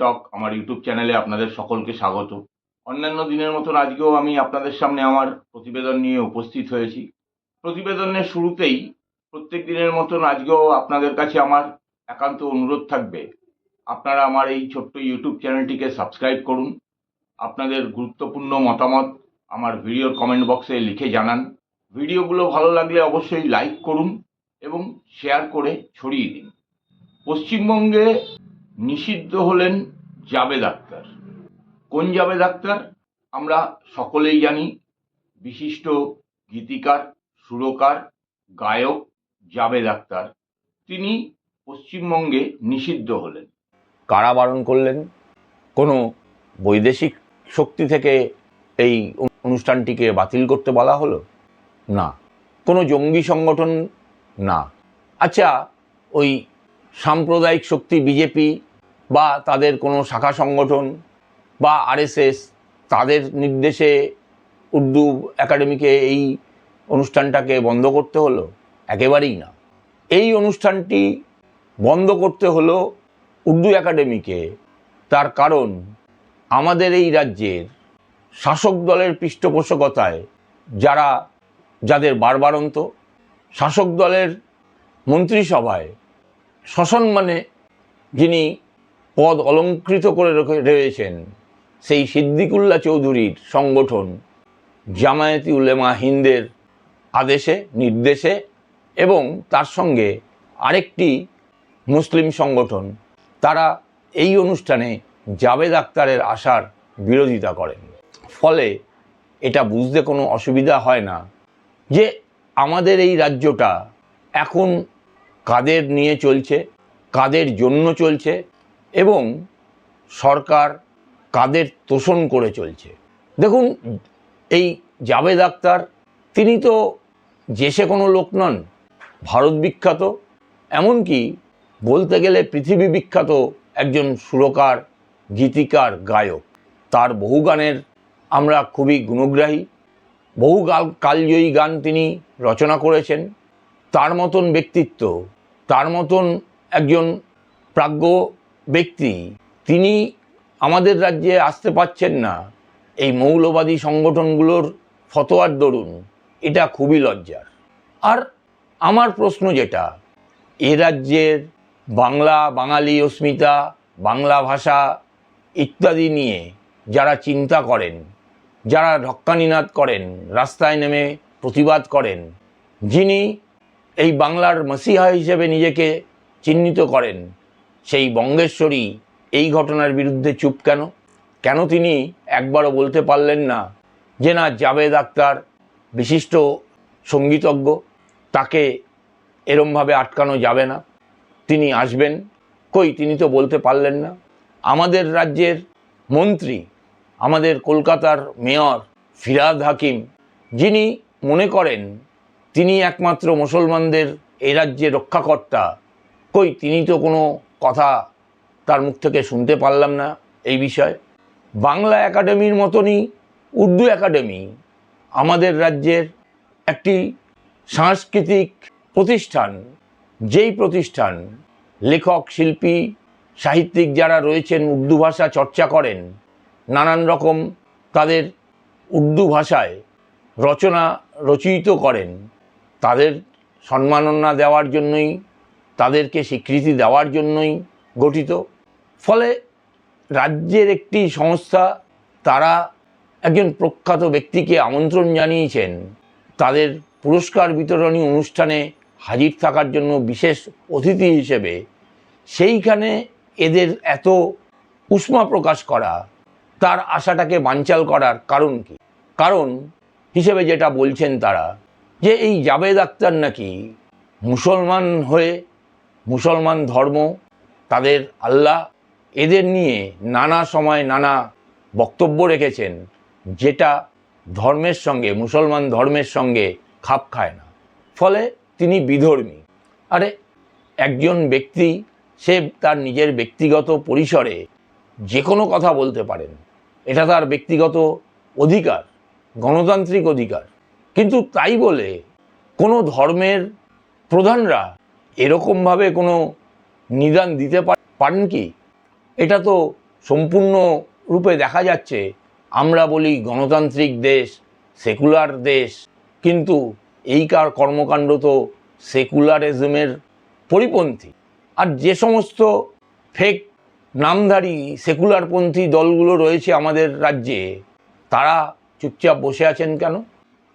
টক আমার ইউটিউব চ্যানেলে আপনাদের সকলকে স্বাগত। অন্যান্য দিনের মতন আজকেও আমি আপনাদের সামনে আমার প্রতিবেদন নিয়ে উপস্থিত হয়েছি। প্রতিবেদনের শুরুতেই প্রত্যেক দিনের মতন আজকেও আপনাদের কাছে আমার একান্ত অনুরোধ থাকবে। আপনারা আমার এই ছোট্ট ইউটিউব চ্যানেলটিকে সাবস্ক্রাইব করুন। আপনাদের গুরুত্বপূর্ণ মতামত আমার ভিডিওর কমেন্ট বক্সে লিখে জানান। ভিডিওগুলো ভালো লাগলে অবশ্যই লাইক করুন এবং শেয়ার করে ছড়িয়ে দিন। পশ্চিমবঙ্গে নিষিদ্ধ হলেন জাবেদ আক্তার কোন জাবেদ আক্তার আমরা সকলেই জানি, বিশিষ্ট গীতিকার, সুরকার, গায়ক জাবেদ আক্তার তিনি পশ্চিমবঙ্গে নিষিদ্ধ হলেন। কারা বারণ করলেন। কোনো বৈদেশিক শক্তি থেকে এই অনুষ্ঠানটিকে বাতিল করতে বলা হলো? না। কোনো জঙ্গি সংগঠন? না। আচ্ছা ওই সাম্প্রদায়িক শক্তি বিজেপি বা তাদের কোনো শাখা সংগঠন বা আরএসএস তাদের নির্দেশে উর্দু একাডেমিকে এই অনুষ্ঠানটাকে বন্ধ করতে হলো? একেবারেই না। এই অনুষ্ঠানটি বন্ধ করতে হলো উর্দু একাডেমিকে। তার কারণ, আমাদের এই রাজ্যের শাসক দলের পৃষ্ঠপোষকতায় যারা, যাদের বারবারন্ত, শাসক দলের মন্ত্রিসভায় সসম্মানে যিনি পদ অলঙ্কৃত করে রয়েছেন সেই সিদ্দিকুল্লা চৌধুরীর সংগঠন জামায়াতি উলেমা হিন্দের আদেশে, নির্দেশে এবং তার সঙ্গে আরেকটি মুসলিম সংগঠন। তারা এই অনুষ্ঠানে জাবেদ আক্তারের আসার বিরোধিতা করেন। ফলে এটা বুঝতে কোনো অসুবিধা হয় না যে আমাদের এই রাজ্যটা এখন কাদের নিয়ে চলছে, কাদের জন্য চলছে এবং সরকার কাদের তোষণ করে চলছে। দেখুন, এই জাবেদ আক্তার তিনি তো যে সে কোনো লোক নন, ভারত বিখ্যাত। এমনকি বলতে গেলে পৃথিবী বিখ্যাত একজন সুরকার, গীতিকার, গায়ক। তার বহু গানের আমরা খুবই গুণগ্রাহী। বহু গাল কালজয়ী গান তিনি রচনা করেছেন। তার মতন ব্যক্তিত্ব, তার মতন একজন প্রাজ্ঞ ব্যক্তি, তিনি আমাদের রাজ্যে আসতে পারছেন না। এই মৌলবাদী সংগঠনগুলোর ফতোয়ার দরুন এটা খুবই লজ্জার। আর আমার প্রশ্ন যেটা, এ রাজ্যের বাংলা বাঙালি অস্মিতা, বাংলা ভাষা ইত্যাদি নিয়ে যারা চিন্তা করেন, যারা ঢক্কানিনাদ করেন, রাস্তায় নেমে প্রতিবাদ করেন, যিনি এই বাংলার মসিহা হিসেবে নিজেকে চিহ্নিত করেন সেই বঙ্গেশ্বরী এই ঘটনার বিরুদ্ধে চুপ কেন? কেন তিনি একবারও বলতে পারলেন না যে না জাবেদ আক্তার বিশিষ্ট সঙ্গীতজ্ঞ, তাকে এরমভাবে আটকানো যাবে না? তিনি আসবেন? কই? তিনি তো বলতে পারলেন না। আমাদের রাজ্যের মন্ত্রী, আমাদের কলকাতার মেয়র ফিরাদ হাকিম, যিনি মনে করেন তিনি একমাত্র মুসলমানদের এই রাজ্যে রক্ষাকর্তা, কই? তিনি তো কোনো কথা তার মুখ থেকে শুনতে পারলাম না এই বিষয়ে। বাংলা একাডেমির মতনই উর্দু একাডেমি আমাদের রাজ্যের একটি সাংস্কৃতিক প্রতিষ্ঠান। যেই প্রতিষ্ঠান লেখক, শিল্পী, সাহিত্যিক যারা রয়েছেন, উর্দু ভাষা চর্চা করেন, নানান রকম তাদের উর্দু ভাষায় রচনা রচিত করেন। তাদের সম্মাননা দেওয়ার জন্যই তাদেরকে স্বীকৃতি দেওয়ার জন্যই গঠিত। ফলে রাজ্যের একটি সংস্থা তারা একজন প্রখ্যাত ব্যক্তিকে আমন্ত্রণ জানিয়েছেন। তাদের পুরস্কার বিতরণী অনুষ্ঠানে হাজির থাকার জন্য বিশেষ অতিথি হিসেবে। সেইখানে এদের এত উষ্মা প্রকাশ করা, তার আশাটাকে বানচাল করার কারণ কি? কারণ হিসেবে যেটা বলছেন তারা, যে এই জাবেদ আক্তার নাকি মুসলমান হয়ে মুসলমান ধর্ম, তাদের আল্লাহ এদের নিয়ে নানা সময় নানা বক্তব্য রেখেছেন, যেটা ধর্মের সঙ্গে, মুসলমান ধর্মের সঙ্গে খাপ খায় না। ফলে তিনি বিধর্মী। আরে, একজন ব্যক্তি, সে তার নিজের ব্যক্তিগত পরিসরে যে কোনো কথা বলতে পারেন। এটা তার ব্যক্তিগত অধিকার, গণতান্ত্রিক অধিকার। কিন্তু তাই বলে কোনো ধর্মের প্রধানরা এরকমভাবে কোনো নিদান দিতে পার- পারেন কি? এটা তো সম্পূর্ণ রূপে দেখা যাচ্ছে। আমরা বলি গণতান্ত্রিক দেশ, সেকুলার দেশ। কিন্তু এই কার কর্মকাণ্ড তো সেকুলারিজমের পরিপন্থী। আর যে সমস্ত ফেক নামধারী সেকুলারপন্থী দলগুলো রয়েছে আমাদের রাজ্যে, তারা চুপচাপ বসে আছেন কেন?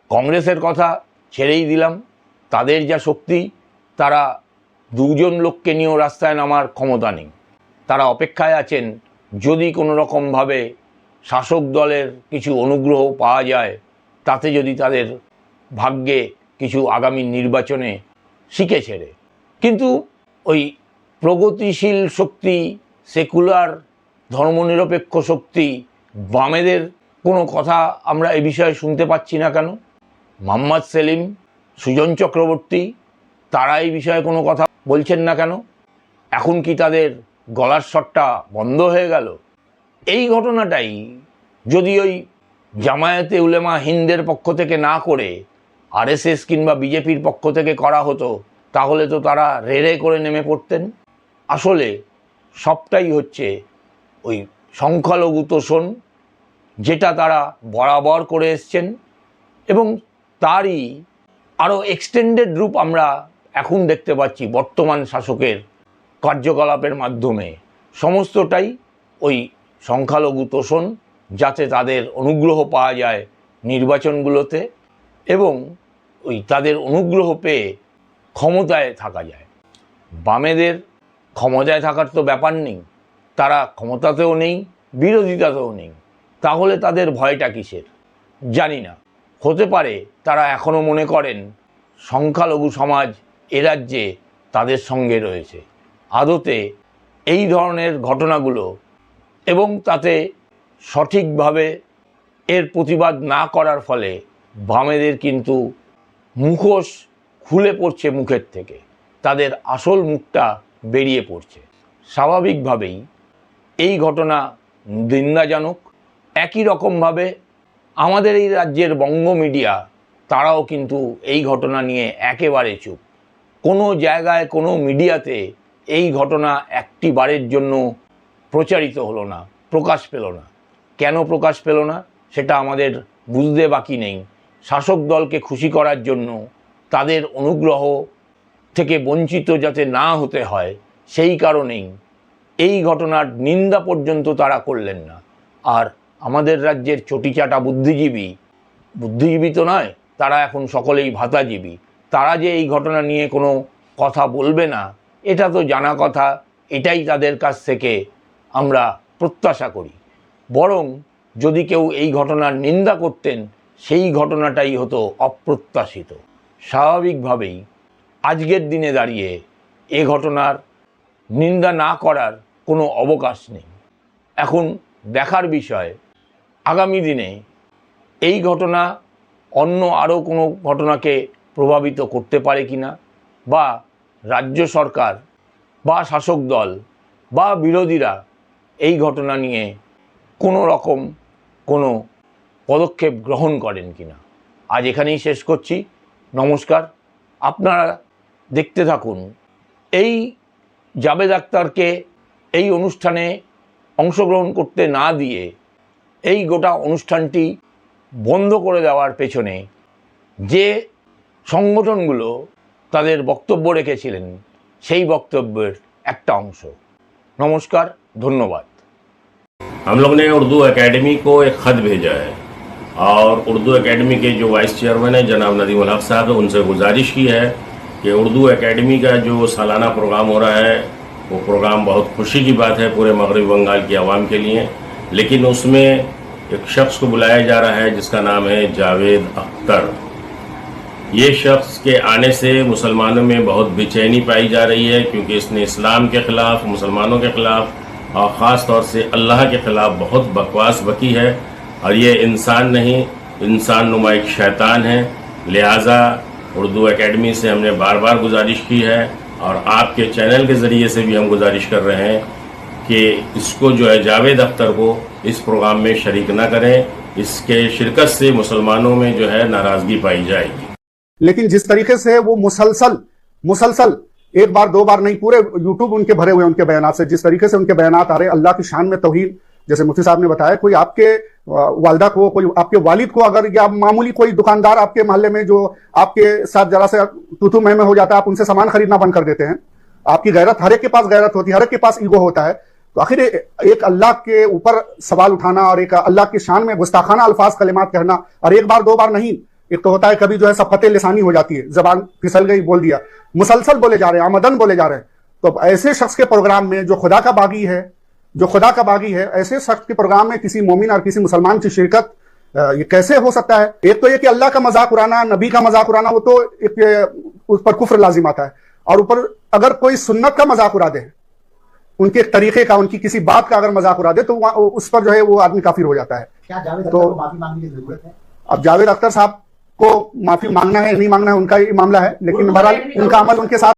কংগ্রেসের কথা ছেড়েই দিলাম। তাদের যা শক্তি, তারা দুজন লোককে নিয়েও রাস্তায় নামার ক্ষমতা নেই। তারা অপেক্ষায় আছেন, যদি কোনো রকমভাবে শাসক দলের কিছু অনুগ্রহ পাওয়া যায়, তাতে যদি তাদের ভাগ্যে কিছু আগামী নির্বাচনে শিখে ছেড়ে। কিন্তু ওই প্রগতিশীল শক্তি, সেকুলার ধর্মনিরপেক্ষ শক্তি, বামেদের কোনো কথা আমরা এ বিষয়ে শুনতে পাচ্ছি না কেন? মোহাম্মদ সেলিম, সুজন চক্রবর্তী তারা এই বিষয়ে কোনো কথা বলছেন না কেন? এখন কি তাদের গলার স্বরটা বন্ধ হয়ে গেল? এই ঘটনাটাই যদি ওই জামায়াতে উলেমা হিন্দের পক্ষ থেকে না করে, আরএসএস কিংবা বিজেপির পক্ষ থেকে করা হতো, তাহলে তো তারা রেড়ে করে নেমে পড়তেন। আসলে সবটাই হচ্ছে ওই সংখ্যালঘু তোষণ, যেটা তারা বরাবর করে এসছেন এবং তারই আরও এক্সটেন্ডেড রূপ আমরা এখন দেখতে পাচ্ছি বর্তমান শাসকের কার্যকলাপের মাধ্যমে সমস্তটাই ওই সংখ্যালঘু তোষণ, যাতে তাদের অনুগ্রহ পাওয়া যায় নির্বাচনগুলোতে এবং ওই তাদের অনুগ্রহ পেয়ে ক্ষমতায় থাকা যায়। বামেদের ক্ষমতায় থাকার তো ব্যাপার নেই, তারা ক্ষমতাতেও নেই, বিরোধিতাতেও নেই। তাহলে তাদের ভয়টা কিসের? জানি না। হতে পারে তারা এখনও মনে করেন সংখ্যালঘু সমাজ এ রাজ্যে তাদের সঙ্গে রয়েছে। আদতে এই ধরনের ঘটনাগুলো এবং তাতে সঠিকভাবে এর প্রতিবাদ না করার ফলে বামেদের কিন্তু মুখোশ খুলে পড়ছে মুখের থেকে। তাদের আসল মুখটা বেরিয়ে পড়ছে। স্বাভাবিকভাবেই এই ঘটনা নিন্দাজনক একই রকমভাবে আমাদের এই রাজ্যের বঙ্গ মিডিয়া, তারাও কিন্তু এই ঘটনা নিয়ে একেবারে চুপ। কোনো জায়গায়, কোনো মিডিয়াতে এই ঘটনা একটি বারের জন্য প্রচারিত হলো না, প্রকাশ পেল না। কেন প্রকাশ পেল না? সেটা আমাদের বুঝতে বাকি নেই। শাসক দলকে খুশি করার জন্য তাদের অনুগ্রহ থেকে বঞ্চিত যাতে না হতে হয়, সেই কারণেই এই ঘটনার নিন্দা পর্যন্ত তারা করলেন না। আর আমাদের রাজ্যের চটিচাটা বুদ্ধিজীবী বুদ্ধিজীবী তো নয়, তারা এখন সকলেই ভাতাজীবী। তারা যে এই ঘটনা নিয়ে কোনো কথা বলবে না, এটা তো জানা কথা, এটাই তাদের কাছ থেকে আমরা প্রত্যাশা করি। বরং যদি কেউ এই ঘটনার নিন্দা করতেন, সেই ঘটনাটাই হতো অপ্রত্যাশিত। স্বাভাবিকভাবেই আজকের দিনে দাঁড়িয়ে এ ঘটনার নিন্দা না করার কোনো অবকাশ নেই। এখন দেখার বিষয়, আগামী দিনে এই ঘটনা অন্য আরও কোনো ঘটনাকে প্রভাবিত করতে পারে কি না বা রাজ্য সরকার বা শাসক দল বা বিরোধীরা এই ঘটনা নিয়ে কোনো রকম কোনো পদক্ষেপ গ্রহণ করেন কি না আজ এখানেই শেষ করছি। নমস্কার। আপনারা দেখতে থাকুন। এই জাবেদ আক্তারকে এই অনুষ্ঠানে অংশগ্রহণ করতে না দিয়ে এই গোটা অনুষ্ঠানটি বন্ধ করে দেওয়ার পেছনে যে সংগঠনগুলো তাদের বক্তব্য রেখেছিলেন সেই বক্তব্যের একটা অংশ নমস্কার ধন্যবাদ हम लोग ने उर्दू एकेडमी को एक खत भेजा है और उर्दू एकेडमी के जो वाइस चेयरमैन है जनाब नदीम उल हक साहब है उनसे गुजारिश की है कि उर्दू एकेडमी का जो सालाना प्रोग्राम हो रहा है वो प्रोग्राम बहुत खुशी की बात है पूरे मगरबी बंगाल की आवाम के लिए लेकिन उसमें एक शख्स को बुलाया जा रहा है जिसका नाम है जावेद अख्तर ये शख्स के आने से मुसलमानों में बहुत बेचैनी पाई जा रही है, क्योंकि इसने इस्लाम के ख़िलाफ़, मुसलमानों के ख़िलाफ़ और ख़ास तौर से अल्लाह के ख़िलाफ़ बहुत बकवास बकी है। और ये इंसान नहीं, इंसान नुमा एक शैतान है। लिहाजा उर्दू एकेडमी से हमने बार बार गुजारिश की है और आपके चैनल के ज़रिए से भी हम गुजारिश कर रहे हैं कि इसको जो है जावेद अख्तर को इस प्रोग्राम में शरीक न करें। इसके शिरकत से मुसलमानों में जो है नाराज़गी पाई जाएगी। लेकिन जिस तरीके से वो मुसलसल मुसलसल, एक बार, दो बार नहीं, पूरे यूट्यूब उनके भरे हुए उनके बयान से। जिस तरीके से उनके बयान आ रहे अल्लाह की शान में तोहीन, जैसे मुफ्ती साहब ने बताया, कोई आपके वालदा को, कोई आपके वालिद को अगर, या मामूली कोई दुकानदार आपके मोहल्ले में जो आपके साथ जरा से तूतू में हो जाता है, आप उनसे सामान खरीदना बंद कर देते हैं। आपकी गैरत, हर एक के पास गैरत होती है, हर एक के पास ईगो होता है। तो आखिर एक अल्लाह के ऊपर सवाल उठाना और एक अल्लाह की शान में गुस्ताखाना अल्फाज, कलिमात कहना, और एक बार, दो बार नहीं एक तो होता है कभी जो है सफत लिसानी हो जाती है जबान फिसल गई बोल दिया। मुसलसल बोले जा रहे हैं आमदन बोले जा रहे हैं। तो ऐसे शख्स के प्रोग्राम में जो खुदा का बागी है जो खुदा का बागी है ऐसे शख्स के प्रोग्राम में किसी मोमिन और किसी मुसलमान की शिरकत ये कैसे हो सकता है? एक तो ये कि अल्लाह का मज़ाक उड़ाना नबी का मज़ाक उड़ाना वो तो एक उस पर कुफ्र लाजिम आता है। और ऊपर अगर कोई सुन्नत का मज़ाक उड़ा दे उनके एक तरीके का उनकी किसी बात का अगर मज़ाक उड़ा दे तो उस पर जो है वो आदमी काफिर हो जाता है। क्या जावेद तो- है? अब जावेद अख्तर साहब को माफ़ी मांगना है नहीं मांगना है उनका ही मामला है। लेकिन बहरहाल उनका अमल उनके साथ